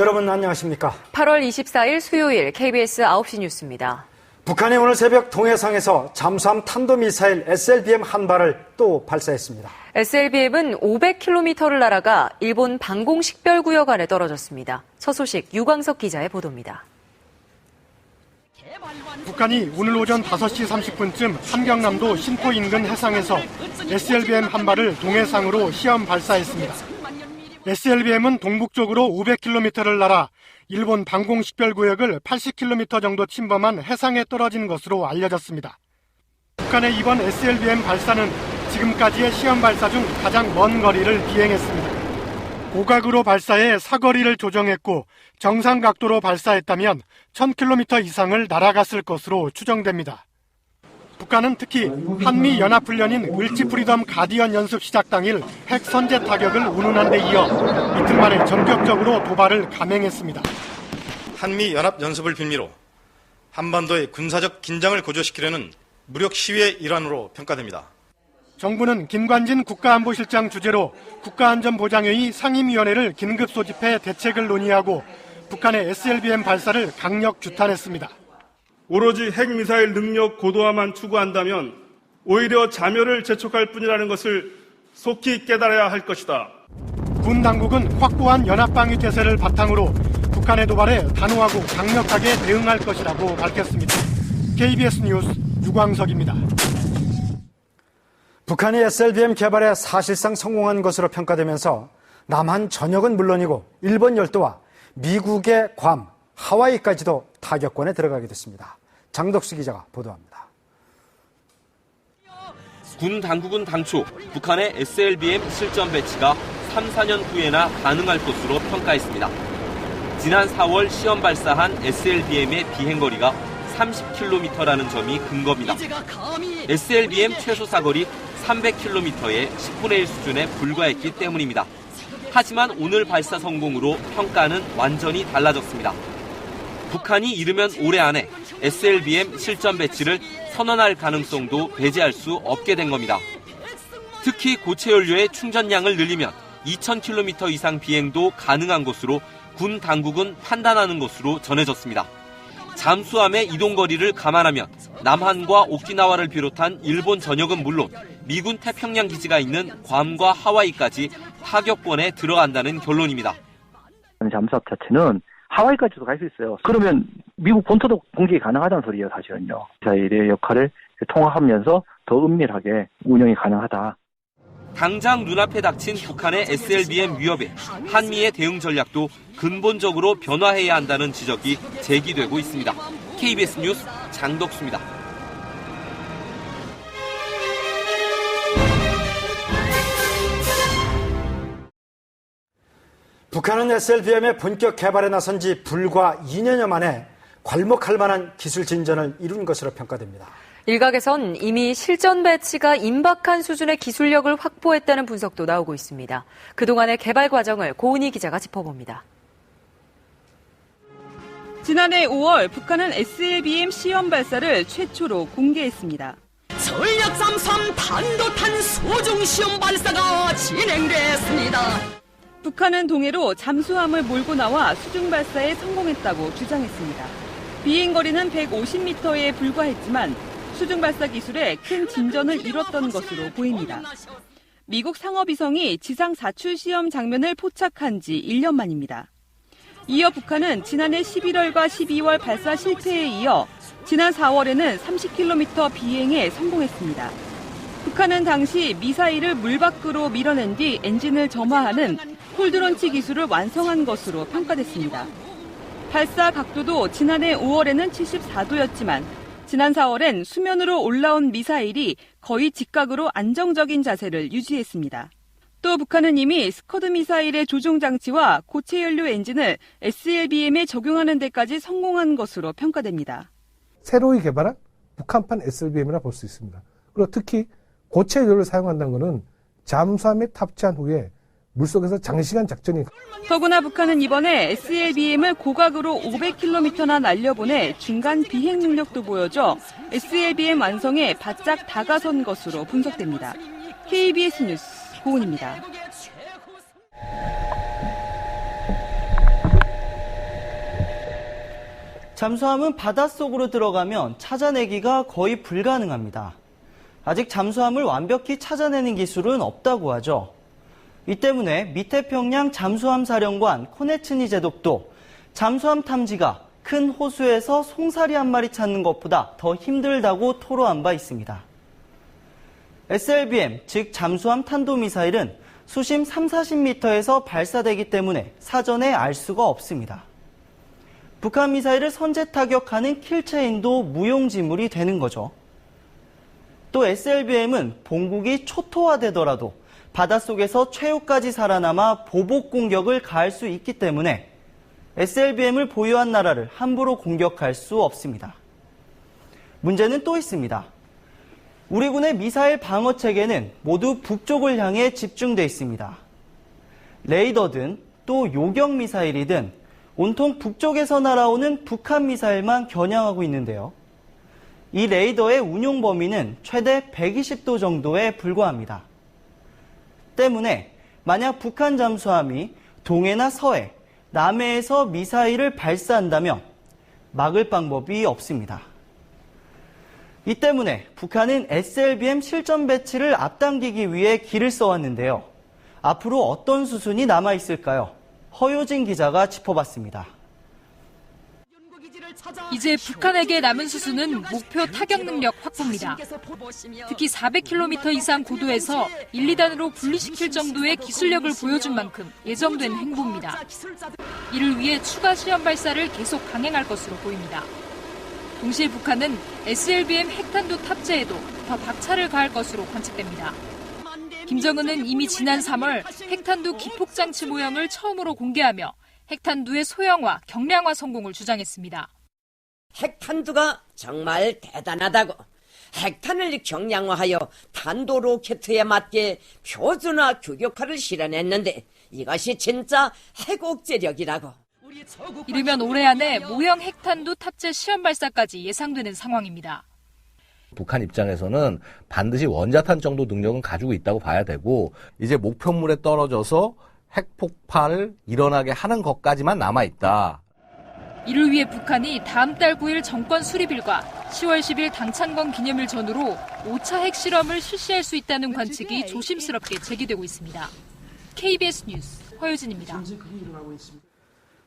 여러분 안녕하십니까? 8월 24일 수요일 KBS 9시 뉴스입니다. 북한이 오늘 새벽 동해상에서 잠수함 탄도미사일 SLBM 한 발을 또 발사했습니다. SLBM은 500km를 날아가 일본 방공 식별구역 안에 떨어졌습니다. 첫 소식 유광석 기자의 보도입니다. 북한이 오늘 오전 5시 30분쯤 함경남도 신포 인근 해상에서 SLBM 한 발을 동해상으로 시험 발사했습니다. SLBM은 동북쪽으로 500km를 날아 일본 방공 식별구역을 80km 정도 침범한 해상에 떨어진 것으로 알려졌습니다. 북한의 이번 SLBM 발사는 지금까지의 시험 발사 중 가장 먼 거리를 비행했습니다. 고각으로 발사해 사거리를 조정했고 정상 각도로 발사했다면 1000km 이상을 날아갔을 것으로 추정됩니다. 북한은 특히 한미 연합훈련인 을지 프리덤 가디언 연습 시작 당일 핵 선제 타격을 운운한 데 이어 이틀 만에 전격적으로 도발을 감행했습니다. 한미 연합 연습을 빌미로 한반도의 군사적 긴장을 고조시키려는 무력 시위의 일환으로 평가됩니다. 정부는 김관진 국가안보실장 주재로 국가안전보장회의 상임위원회를 긴급 소집해 대책을 논의하고 북한의 SLBM 발사를 강력 규탄했습니다. 오로지 핵미사일 능력 고도화만 추구한다면 오히려 자멸을 재촉할 뿐이라는 것을 속히 깨달아야 할 것이다. 군 당국은 확고한 연합방위 태세를 바탕으로 북한의 도발에 단호하고 강력하게 대응할 것이라고 밝혔습니다. KBS 뉴스 유광석입니다. 북한이 SLBM 개발에 사실상 성공한 것으로 평가되면서 남한 전역은 물론이고 일본 열도와 미국의 괌, 하와이까지도 타격권에 들어가게 됐습니다. 장덕수 기자가 보도합니다. 군 당국은 당초 북한의 SLBM 실전 배치가 3, 4년 후에나 가능할 것으로 평가했습니다. 지난 4월 시험 발사한 SLBM의 비행거리가 30km라는 점이 근거입니다. SLBM 최소 사거리 300km의 10분의 1 수준에 불과했기 때문입니다. 하지만 오늘 발사 성공으로 평가는 완전히 달라졌습니다. 북한이 이르면 올해 안에 SLBM 실전 배치를 선언할 가능성도 배제할 수 없게 된 겁니다. 특히 고체 연료의 충전량을 늘리면 2,000km 이상 비행도 가능한 것으로 군 당국은 판단하는 것으로 전해졌습니다. 잠수함의 이동 거리를 감안하면 남한과 오키나와를 비롯한 일본 전역은 물론 미군 태평양 기지가 있는 괌과 하와이까지 타격권에 들어간다는 결론입니다. 잠수함 자체는 하와이까지도 갈 수 있어요. 그러면 미국 본토도 공격이 가능하다는 소리예요, 사실은요. 미사일의 역할을 통합하면서 더 은밀하게 운영이 가능하다. 당장 눈앞에 닥친 북한의 SLBM 위협에 한미의 대응 전략도 근본적으로 변화해야 한다는 지적이 제기되고 있습니다. KBS 뉴스 장덕수입니다. 북한은 SLBM의 본격 개발에 나선 지 불과 2년여 만에 괄목할 만한 기술 진전을 이룬 것으로 평가됩니다. 일각에선 이미 실전 배치가 임박한 수준의 기술력을 확보했다는 분석도 나오고 있습니다. 그동안의 개발 과정을 고은희 기자가 짚어봅니다. 지난해 5월 북한은 SLBM 시험 발사를 최초로 공개했습니다. 전략 잠수함 단도탄 소중 시험 발사가 진행됐습니다. 북한은 동해로 잠수함을 몰고 나와 수중 발사에 성공했다고 주장했습니다. 비행 거리는 150m에 불과했지만 수중 발사 기술에 큰 진전을 이뤘던 것으로 보입니다. 미국 상어비성이 지상 사출 시험 장면을 포착한 지 1년 만입니다. 이어 북한은 지난해 11월과 12월 발사 실패에 이어 지난 4월에는 30km 비행에 성공했습니다. 북한은 당시 미사일을 물 밖으로 밀어낸 뒤 엔진을 점화하는 홀드런치 기술을 완성한 것으로 평가됐습니다. 발사 각도도 지난해 5월에는 74도였지만 지난 4월엔 수면으로 올라온 미사일이 거의 직각으로 안정적인 자세를 유지했습니다. 또 북한은 이미 스커드 미사일의 조종 장치와 고체 연료 엔진을 SLBM에 적용하는 데까지 성공한 것으로 평가됩니다. 새로이 개발한 북한판 SLBM이라 볼 수 있습니다. 그리고 특히 고체 연료를 사용한다는 것은 잠수함에 탑재한 후에 물속에서 장시간 작전이 더구나 북한은 이번에 SLBM을 고각으로 500km나 날려보내 중간 비행 능력도 보여줘 SLBM 완성에 바짝 다가선 것으로 분석됩니다. KBS 뉴스 고은입니다. 잠수함은 바닷속으로 들어가면 찾아내기가 거의 불가능합니다. 아직 잠수함을 완벽히 찾아내는 기술은 없다고 하죠. 이 때문에 밑태평양 잠수함 사령관 코네츠니 제독도 잠수함 탐지가 큰 호수에서 송사리 한 마리 찾는 것보다 더 힘들다고 토로한 바 있습니다. SLBM, 즉 잠수함 탄도미사일은 수심 3, 40m에서 발사되기 때문에 사전에 알 수가 없습니다. 북한 미사일을 선제 타격하는 킬체인도 무용지물이 되는 거죠. 또 SLBM은 본국이 초토화되더라도 바닷속에서 최후까지 살아남아 보복 공격을 가할 수 있기 때문에 SLBM을 보유한 나라를 함부로 공격할 수 없습니다. 문제는 또 있습니다. 우리 군의 미사일 방어 체계는 모두 북쪽을 향해 집중돼 있습니다. 레이더든 또 요격 미사일이든 온통 북쪽에서 날아오는 북한 미사일만 겨냥하고 있는데요. 이 레이더의 운용 범위는 최대 120도 정도에 불과합니다. 때문에 만약 북한 잠수함이 동해나 서해, 남해에서 미사일을 발사한다면 막을 방법이 없습니다. 이 때문에 북한은 SLBM 실전 배치를 앞당기기 위해 길을 써왔는데요. 앞으로 어떤 수순이 남아 있을까요? 허효진 기자가 짚어봤습니다. 이제 북한에게 남은 수순은 목표 타격 능력 확보입니다. 특히 400km 이상 고도에서 1, 2단으로 분리시킬 정도의 기술력을 보여준 만큼 예정된 행보입니다. 이를 위해 추가 시험 발사를 계속 강행할 것으로 보입니다. 동시에 북한은 SLBM 핵탄두 탑재에도 더 박차를 가할 것으로 관측됩니다. 김정은은 이미 지난 3월 핵탄두 기폭장치 모형을 처음으로 공개하며 핵탄두의 소형화, 경량화 성공을 주장했습니다. 핵탄두가 정말 대단하다고. 핵탄을 경량화하여 탄도 로켓에 맞게 표준화 규격화를 실현했는데 이것이 진짜 핵옥제력이라고. 이르면 올해 안에 모형 핵탄두 탑재 시험 발사까지 예상되는 상황입니다. 북한 입장에서는 반드시 원자탄 정도 능력은 가지고 있다고 봐야 되고 이제 목표물에 떨어져서 핵폭발을 일어나게 하는 것까지만 남아 있다. 이를 위해 북한이 다음 달 9일 정권 수립일과 10월 10일 당창건 기념일 전후로 5차 핵실험을 실시할 수 있다는 관측이 조심스럽게 제기되고 있습니다. KBS 뉴스 허유진입니다.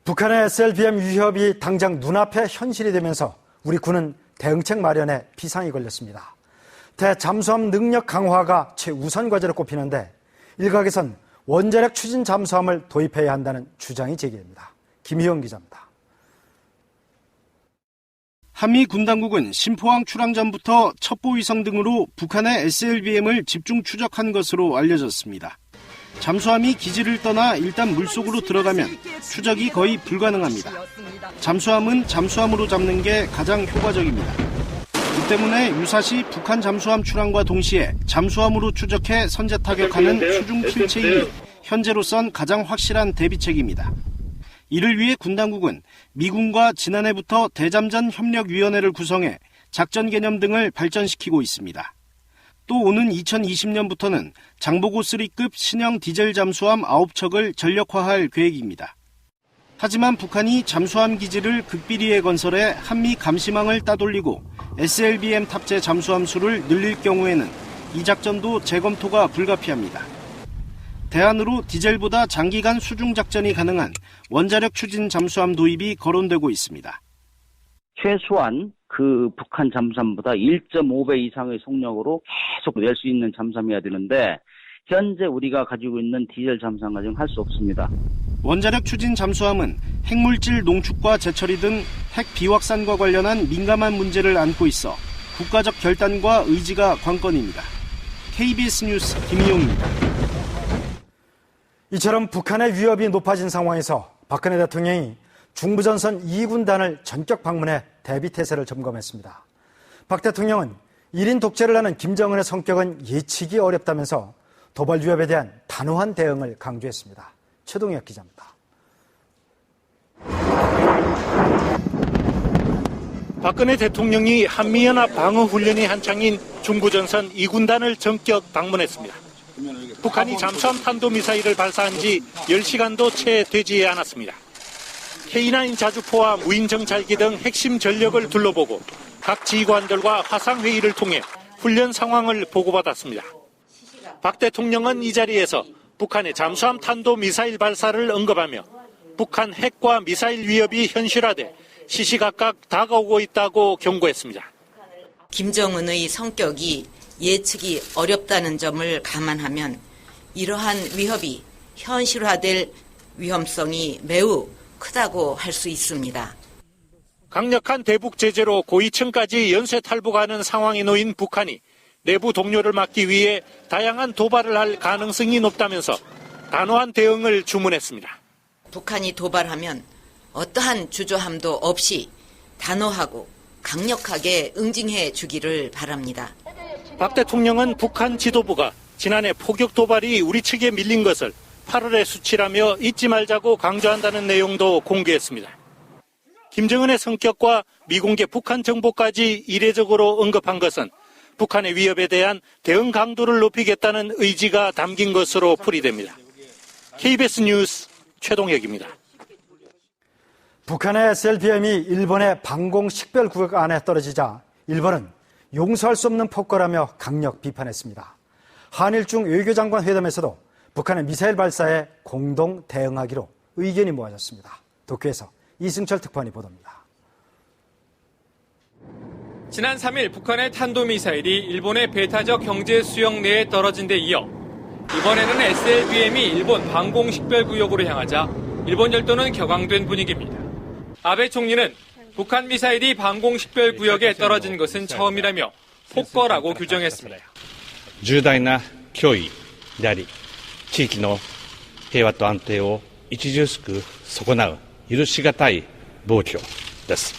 북한의 SLBM 위협이 당장 눈앞에 현실이 되면서 우리 군은 대응책 마련에 비상이 걸렸습니다. 대잠수함 능력 강화가 최우선 과제로 꼽히는데 일각에선 원자력 추진 잠수함을 도입해야 한다는 주장이 제기됩니다. 김희영 기자입니다. 한미 군 당국은 심포항 출항 전부터 첩보위성 등으로 북한의 SLBM을 집중 추적한 것으로 알려졌습니다. 잠수함이 기지를 떠나 일단 물속으로 들어가면 추적이 거의 불가능합니다. 잠수함은 잠수함으로 잡는 게 가장 효과적입니다. 이 때문에 유사시 북한 잠수함 출항과 동시에 잠수함으로 추적해 선제 타격하는 수중 킬체인이 현재로선 가장 확실한 대비책입니다. 이를 위해 군 당국은 미군과 지난해부터 대잠전 협력위원회를 구성해 작전 개념 등을 발전시키고 있습니다. 또 오는 2020년부터는 장보고 3급 신형 디젤 잠수함 9척을 전력화할 계획입니다. 하지만 북한이 잠수함 기지를 극비리에 건설해 한미 감시망을 따돌리고 SLBM 탑재 잠수함 수를 늘릴 경우에는 이 작전도 재검토가 불가피합니다. 대안으로 디젤보다 장기간 수중 작전이 가능한 원자력 추진 잠수함 도입이 거론되고 있습니다. 최소한 그 북한 잠수함보다 1.5배 이상의 속력으로 계속 낼 수 있는 잠수함이어야 되는데 현재 우리가 가지고 있는 디젤 잠수함 가지고 할 수 없습니다. 원자력 추진 잠수함은 핵물질 농축과 재처리 등 핵 비확산과 관련한 민감한 문제를 안고 있어 국가적 결단과 의지가 관건입니다. KBS 뉴스 김희용입니다. 이처럼 북한의 위협이 높아진 상황에서 박근혜 대통령이 중부전선 2군단을 전격 방문해 대비태세를 점검했습니다. 박 대통령은 1인 독재를 하는 김정은의 성격은 예측이 어렵다면서 도발 위협에 대한 단호한 대응을 강조했습니다. 최동혁 기자입니다. 박근혜 대통령이 한미연합 방어훈련이 한창인 중부전선 2군단을 전격 방문했습니다. 북한이 잠수함 탄도미사일을 발사한 지 10시간도 채 되지 않았습니다. K9 자주포와 무인 정찰기 등 핵심 전력을 둘러보고 각 지휘관들과 화상 회의를 통해 훈련 상황을 보고받았습니다. 박 대통령은 이 자리에서 북한의 잠수함 탄도 미사일 발사를 언급하며 북한 핵과 미사일 위협이 현실화돼 시시각각 다가오고 있다고 경고했습니다. 김정은의 성격이 예측이 어렵다는 점을 감안하면 이러한 위협이 현실화될 위험성이 매우 크다고 할 수 있습니다. 강력한 대북 제재로 고위층까지 연쇄 탈북하는 상황에 놓인 북한이 내부 동료를 막기 위해 다양한 도발을 할 가능성이 높다면서 단호한 대응을 주문했습니다. 북한이 도발하면 어떠한 주저함도 없이 단호하고 강력하게 응징해 주기를 바랍니다. 박 대통령은 북한 지도부가 지난해 포격 도발이 우리 측에 밀린 것을 8월에 수치라며 잊지 말자고 강조한다는 내용도 공개했습니다. 김정은의 성격과 미공개 북한 정보까지 이례적으로 언급한 것은 북한의 위협에 대한 대응 강도를 높이겠다는 의지가 담긴 것으로 풀이됩니다. KBS 뉴스 최동혁입니다. 북한의 SLBM이 일본의 방공 식별 구역 안에 떨어지자 일본은 용서할 수 없는 폭거라며 강력 비판했습니다. 한일 중 외교 장관 회담에서도 북한의 미사일 발사에 공동 대응하기로 의견이 모아졌습니다. 도쿄에서 이승철 특파원이 보도합니다. 지난 3일 북한의 탄도미사일이 일본의 배타적 경제 수역 내에 떨어진 데 이어 이번에는 SLBM이 일본 방공식별구역으로 향하자 일본 열도는 격앙된 분위기입니다. 아베 총리는 북한 미사일이 방공식별구역에 떨어진 것은 처음이라며 폭거라고 규정했습니다. 重大な脅威であり、地域の平和と安定を著しく損なう許し難い暴挙です。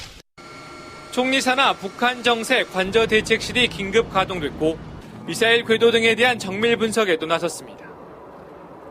총리 산하 북한 정세 관저 대책실이 긴급 가동됐고 미사일 궤도 등에 대한 정밀 분석에도 나섰습니다.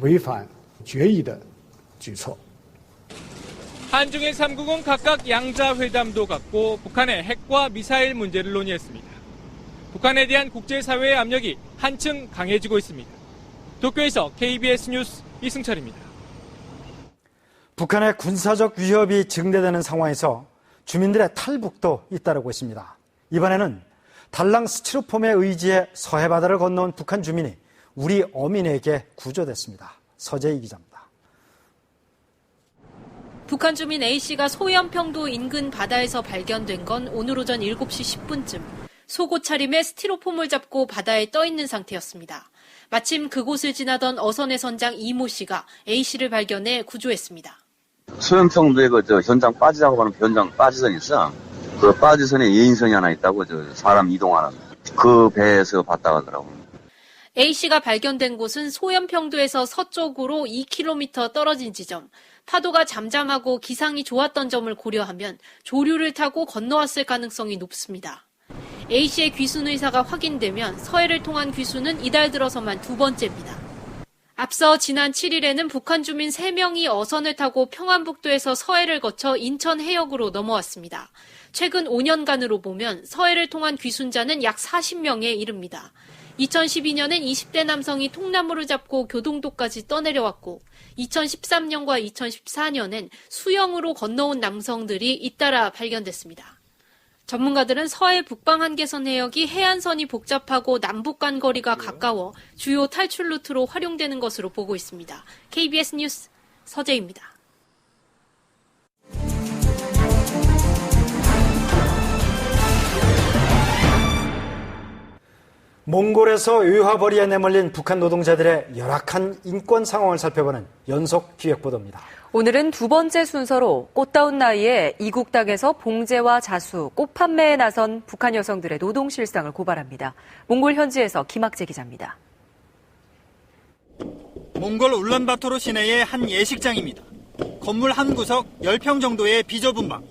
违反决议的举措。 한중일 3국은 각각 양자 회담도 갖고 북한의 핵과 미사일 문제를 논의했습니다. 북한에 대한 국제사회의 압력이 한층 강해지고 있습니다. 도쿄에서 KBS 뉴스 이승철입니다. 북한의 군사적 위협이 증대되는 상황에서 주민들의 탈북도 잇따르고 있습니다. 이번에는 달랑 스티로폼의 의지에 서해 바다를 건너온 북한 주민이 우리 어민에게 구조됐습니다. 서재희 기자입니다. 북한 주민 A씨가 소연평도 인근 바다에서 발견된 건 오늘 오전 7시 10분쯤 속옷 차림에 스티로폼을 잡고 바다에 떠 있는 상태였습니다. 마침 그곳을 지나던 어선의 선장 이모 씨가 A씨를 발견해 구조했습니다. 소연평도에 그 저 현장 빠지라고 하는 현장 빠지선 있어. 그 빠지선에 예인선이 하나 있다고 저 사람 이동하는 그 배에서 봤다 하더라고. A씨가 발견된 곳은 소연평도에서 서쪽으로 2km 떨어진 지점. 파도가 잠잠하고 기상이 좋았던 점을 고려하면 조류를 타고 건너왔을 가능성이 높습니다. A씨의 귀순 의사가 확인되면 서해를 통한 귀순은 이달 들어서만 두 번째입니다. 앞서 지난 7일에는 북한 주민 3명이 어선을 타고 평안북도에서 서해를 거쳐 인천 해역으로 넘어왔습니다. 최근 5년간으로 보면 서해를 통한 귀순자는 약 40명에 이릅니다. 2012년엔 20대 남성이 통나무를 잡고 교동도까지 떠내려왔고 2013년과 2014년엔 수영으로 건너온 남성들이 잇따라 발견됐습니다. 전문가들은 서해 북방 한계선 해역이 해안선이 복잡하고 남북 간 거리가 가까워 주요 탈출 루트로 활용되는 것으로 보고 있습니다. KBS 뉴스 서재입니다. 몽골에서 의화벌이에 내몰린 북한 노동자들의 열악한 인권 상황을 살펴보는 연속 기획 보도입니다. 오늘은 두 번째 순서로 꽃다운 나이에 이국 땅에서 봉제와 자수, 꽃 판매에 나선 북한 여성들의 노동 실상을 고발합니다. 몽골 현지에서 김학재 기자입니다. 몽골 울란바토르 시내의 한 예식장입니다. 건물 한 구석 10평 정도의 비좁은 방.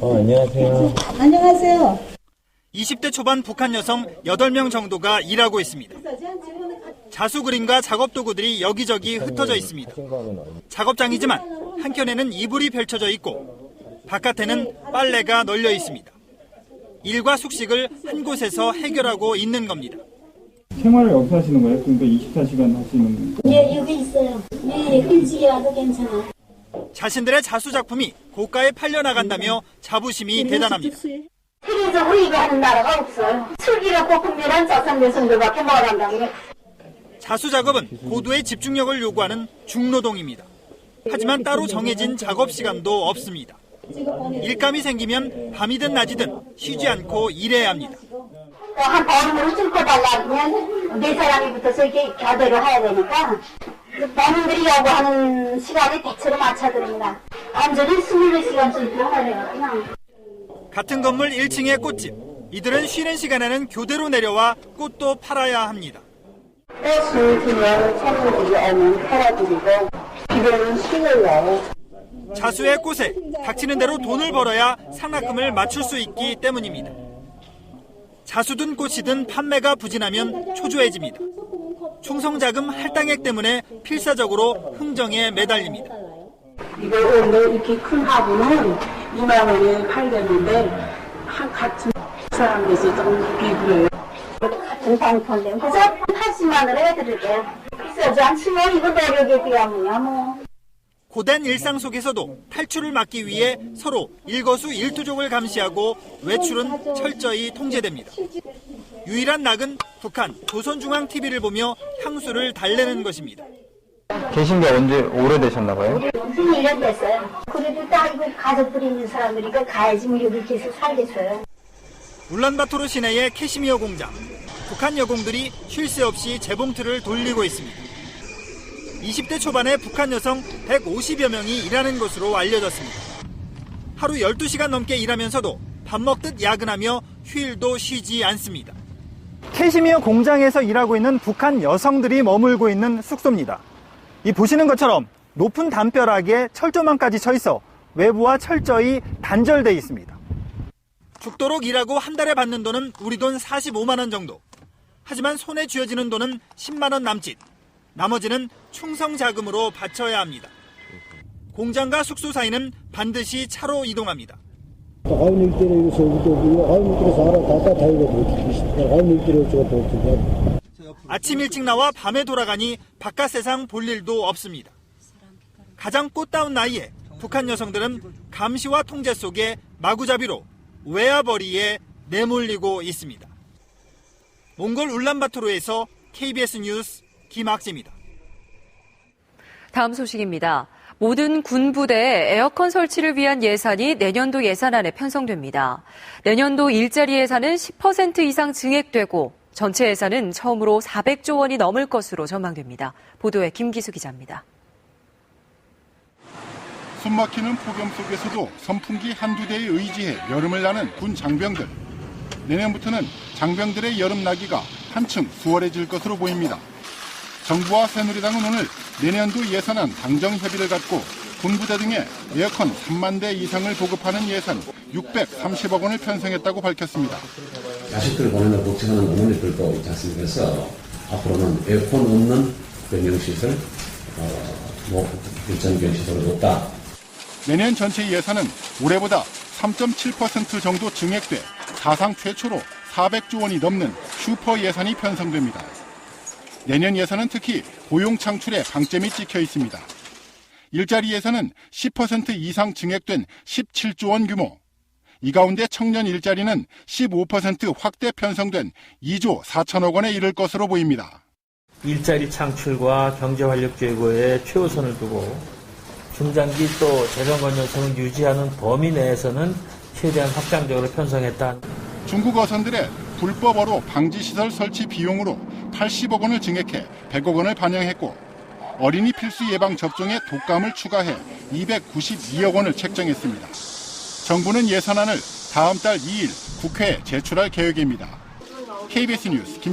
어, 안녕하세요. 안녕하세요. 20대 초반 북한 여성 8명 정도가 일하고 있습니다. 자수 그림과 작업 도구들이 여기저기 흩어져 있습니다. 작업장이지만 한켠에는 이불이 펼쳐져 있고 바깥에는 빨래가 널려 있습니다. 일과 숙식을 한 곳에서 해결하고 있는 겁니다. 생활을 여기서 하시는 거예요? 그러니까 24시간 하시는 거예요? 예, 여기 있어요. 네, 일찍 와도 괜찮아요. 자신들의 자수 작품이 고가에 팔려 나간다며 자부심이 대단합니다. 세계적으로 이거 하는 나라가 없어요. 술기가 고품이란 못 한다는 자수 작업은 고도의 집중력을 요구하는 중노동입니다. 하지만 따로 정해진 작업 시간도 없습니다. 일감이 생기면 밤이든 낮이든 쉬지 않고 일해야 합니다. 한 버름으로 뚫고 달라면 네 사람이 붙어서 이렇게 교대로 해야 되니까 본인들이 요구하는 시간에 대체로 맞춰드립니다. 완전히 24시간쯤 들어가야 되거든요. 같은 건물 1층의 꽃집. 이들은 쉬는 시간에는 교대로 내려와 꽃도 팔아야 합니다. 꽃을 팔아드리고 자수의 꽃에 닥치는 대로 돈을 벌어야 상납금을 맞출 수 있기 때문입니다. 자수든 꽃이든 판매가 부진하면 초조해집니다. 충성자금 할당액 때문에 필사적으로 흥정에 매달립니다. 이거 원래 이렇게 큰 화분은 2만 원에 팔겠는데 한 같은 사람들에서 조금 비교해요. 같은 방편데 그래서 80만 원에 해드릴게요. 비싸지 않지만 이거 매력에 비하면야 뭐. 고된 일상 속에서도 탈출을 막기 위해 서로 일거수 일투족을 감시하고 외출은 철저히 통제됩니다. 유일한 낙은 북한 조선중앙TV를 보며 향수를 달래는 것입니다. 계신 게 언제 오래되셨나 봐요? 무슨 1년 됐어요. 그래도 딱 이거 가족들이 있는 사람들이니까 가야지 뭐 여기 계속 살겠어요. 울란바토르 시내의 캐시미어 공장. 북한 여공들이 쉴 새 없이 재봉틀을 돌리고 있습니다. 20대 초반의 북한 여성 150여 명이 일하는 것으로 알려졌습니다. 하루 12시간 넘게 일하면서도 밥 먹듯 야근하며 휴일도 쉬지 않습니다. 캐시미어 공장에서 일하고 있는 북한 여성들이 머물고 있는 숙소입니다. 이 보시는 것처럼 높은 담벼락에 철조망까지 쳐 있어 외부와 철저히 단절돼 있습니다. 죽도록 일하고 한 달에 받는 돈은 우리 돈 45만 원 정도. 하지만 손에 쥐어지는 돈은 10만 원 남짓. 나머지는 충성 자금으로 바쳐야 합니다. 공장과 숙소 사이는 반드시 차로 이동합니다. 아 침 일찍 나와 밤에 돌아가니 바깥 세상 볼 일도 없습니다. 가장 꽃다운 나이에 북한 여성들은 감시와 통제 속에 마구잡이로 외아버리에 내몰리고 있습니다. 몽골 울란바토르에서 KBS 뉴스 김학재입니다. 다음 소식입니다. 모든 군부대 에어컨 설치를 위한 예산이 내년도 예산안에 편성됩니다. 내년도 일자리 예산은 10% 이상 증액되고 전체 예산은 처음으로 400조 원이 넘을 것으로 전망됩니다. 보도에 김기수 기자입니다. 숨막히는 폭염 속에서도 선풍기 한두 대에 의지해 여름을 나는 군 장병들. 내년부터는 장병들의 여름 나기가 한층 수월해질 것으로 보입니다. 정부와 새누리당은 오늘 내년도 예산안 당정 협의를 갖고 군부대 등에 에어컨 3만 대 이상을 보급하는 예산 630억 원을 편성했다고 밝혔습니다. 자식들 보내는 걱정하는 어머니들도 있지 않습니까? 그래서 앞으로는 에어컨 없는 병영시설, 어, 뭐, 일전병시설은 없다. 내년 전체 예산은 올해보다 3.7% 정도 증액돼 사상 최초로 400조 원이 넘는 슈퍼 예산이 편성됩니다. 내년 예산은 특히 고용 창출에 방점이 찍혀 있습니다. 일자리 예산은 10% 이상 증액된 17조 원 규모. 이 가운데 청년 일자리는 15% 확대 편성된 2조 4천억 원에 이를 것으로 보입니다. 일자리 창출과 경제 활력 제고에 최우선을 두고 중장기 또 재정 건전성을 유지하는 범위 내에서는 최대한 확장적으로 편성했다. 중국 어선들의 불법어로 방지시설 설치 비용으로 80억 원을 증액해 100억 원을 반영했고 어린이 필수 예방 접종에 독감을 추가해 292억 원을 책정했습니다. 정부는 예산안을 다음 달 2일 국회에 제출할 계획입니다. KBS 뉴스 김